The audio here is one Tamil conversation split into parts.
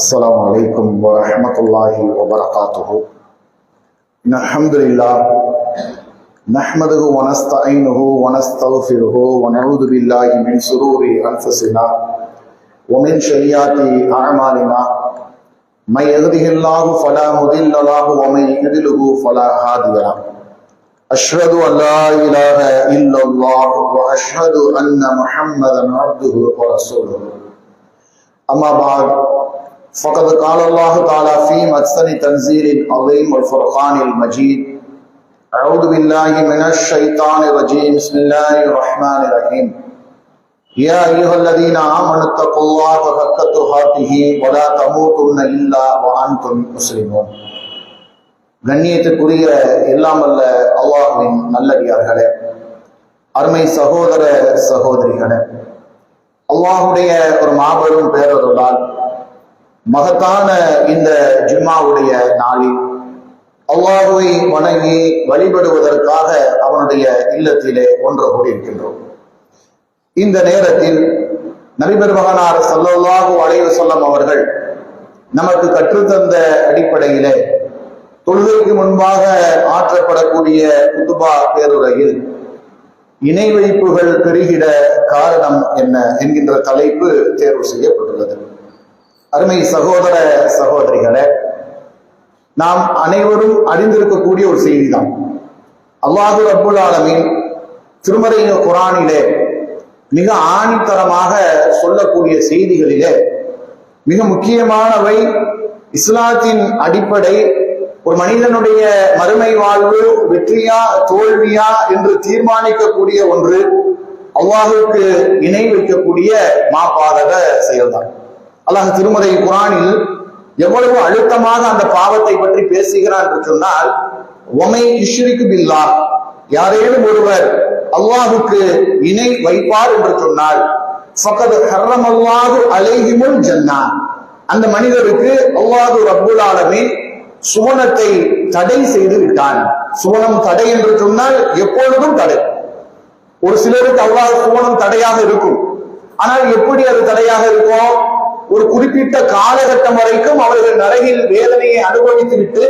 السلام عليكم ورحمة الله وبركاته. إن الحمد لله نحمده ونستعينه ونستغفره ونعوذ بالله من شرور أنفسنا ومن سيئات أعمالنا. من يهده الله فلا مضل له ومن يضلله فلا هادي له. أشهد أن لا إله إلا الله وأشهد أن محمدا عبده ورسوله. أما بعد فقد قال الله تعالى في مدسن تنزيل العظيم والفرقان المجيد أعوذ بالله من الشيطان الرجيم بسم الله الرحمن الرحيم يا أيها الذين آمنوا اتقوا الله حق تقاته ولا تموتن إلا وأنتم مسلمون கண்ணியத்துக்குரிய எல்லாம் அல்ல அல்லாஹுவின் நல்லடியார்களே அருமை சகோதர சகோதரிகளே அல்லாஹுடைய ஒரு மாபெரும் பேரருளால் மகத்தான இந்த ஜும்மாவுடைய நாளில் அல்லாஹுவை வணங்கி வழிபடுவதற்காக அவனுடைய இல்லத்திலே ஒன்று கூடியிருக்கின்றோம். இந்த நேரத்தில் நபிபெருமகனார் சல்லல்லாஹு அலைவு சொல்லம் அவர்கள் நமக்கு கற்றுத்தந்த அடிப்படையிலே தொழுகைக்கு முன்பாக ஆற்றப்படக்கூடிய குதுபா பேருரையில் இணை வைப்புகள் பெருகிட காரணம் என்ன என்கின்ற தலைப்பு தேர்வு செய்யப்பட்டுள்ளது. அருமை சகோதர சகோதரிகளே நாம் அனைவரும் அறிந்திருக்கக்கூடிய ஒரு செய்திதான். அல்லாஹு அப்புல் ஆலமின் திருமறை குரானிலே மிக ஆணித்தரமாக சொல்லக்கூடிய செய்திகளிலே மிக முக்கியமானவை இஸ்லாத்தின் அடிப்படை ஒரு மனிதனுடைய மறுமை வாழ்வு வெற்றியா தோல்வியா என்று தீர்மானிக்கக்கூடிய ஒன்று அவ்வாறுக்கு இணை வைக்கக்கூடிய மாபாதக செயல்தான். அல்லாஹ் திருமதை குரானில் எவ்வளவு அழுத்தமாக அந்த பாவத்தை பற்றி பேசுகிறான் என்று சொன்னால் ஒமை இஷ்ரிக்கு பில்லா. யாரேனும் ஒருவர் அல்லாஹுக்கு இணை வைப்பார் என்று சொன்னால் ஃபகத் ஹர்ரம் அல்லாஹு அலைஹிமுல் ஜன்னா. அந்த மனிதருக்கு அல்லாஹு ரப்புல் ஆலமீன் சுவனத்தை தடை செய்து விட்டான். சுவனம் தடை என்று சொன்னால் எப்பொழுதும் தடை. ஒரு சிலருக்கு அல்லாஹ் சுவனம் தடையாக இருக்கும். ஆனால் எப்படி அது தடையாக இருக்கும்? ஒரு குறிப்பிட்ட காலகட்டம் வரைக்கும் அவர்கள் நரகில் வேதனையை அனுபவித்து விட்டு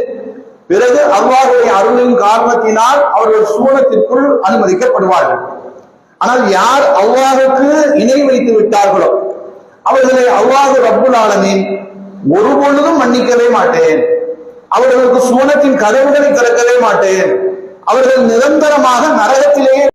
பிறகு அல்லாஹுடைய அருளின் காரணத்தினால் அவர்கள் சுவனத்திற்குள் அனுமதிக்கப்படுவார்கள். ஆனால் யார் அல்லாஹுக்கு இணை வைத்து விட்டார்களோ அவர்களை அல்லாஹு ரப்புல் ஒரு பொழுதும் மன்னிக்கவே மாட்டேன். அவர்களுக்கு சுவனத்தின் கதவுகளை திறக்கவே மாட்டேன். அவர்கள் நிரந்தரமாக நரகத்திலேயே